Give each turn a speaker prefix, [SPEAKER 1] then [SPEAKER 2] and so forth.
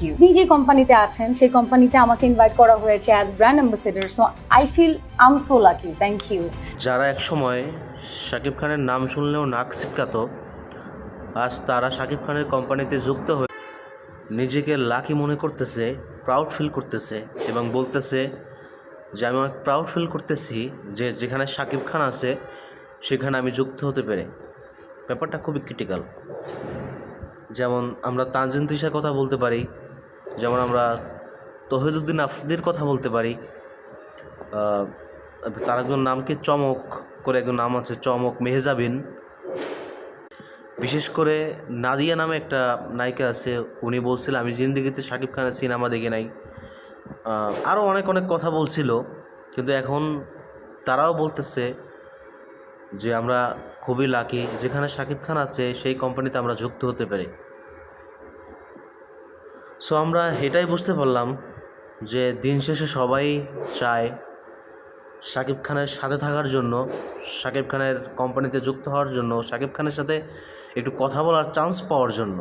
[SPEAKER 1] আপনি যে কোম্পানিতে আছেন সেই কোম্পানিতে আমাকে ইনভাইট করা হয়েছে as brand ambassador so I feel um so lucky thank you
[SPEAKER 2] যারা একসময় শাকিব খানের নাম শুনলেও নাক ছিটকাত আজ তারা শাকিব খানের কোম্পানিতে যুক্ত হয়ে নিজেকে লাকি মনে করতেছে প্রাউড ফিল করতেছে এবং বলতেছে যে আমি অনেক প্রাউড ফিল করতেছি যে যেখানে শাকিব খান আছে সেখানে আমি যুক্ত হতে পেরে। ব্যাপারটা খুবই ক্রিটিক্যাল যেমন আমরা তানজিন তিশার কথা বলতে পারি যেমন আমরা তহিদুদ্দিন আফদির কথা বলতে পারি তার একজন নামকে চমক করে একজন নাম আছে চমক মেহজাবিন। বিশেষ করে নাদিয়া নামে একটা নায়িকা আছে, উনি বলছিল, আমি জিন্দিগিতে শাকিব খানের সিনেমা দেখি নাই। আরও অনেক অনেক কথা বলছিল, কিন্তু এখন তারাও বলতেছে যে, আমরা খুবই লাকি যেখানে শাকিব খান আছে, সেই কোম্পানিতে আমরা যুক্ত হতে পারি। সো আমরা এটাই বুঝতে পারলাম যে দিন শেষে সবাই চায় শাকিব খানের সাথে থাকার জন্য শাকিব খানের কোম্পানিতে যুক্ত হওয়ার জন্য শাকিব খানের সাথে একটু কথা বলার চান্স পাওয়ার জন্য।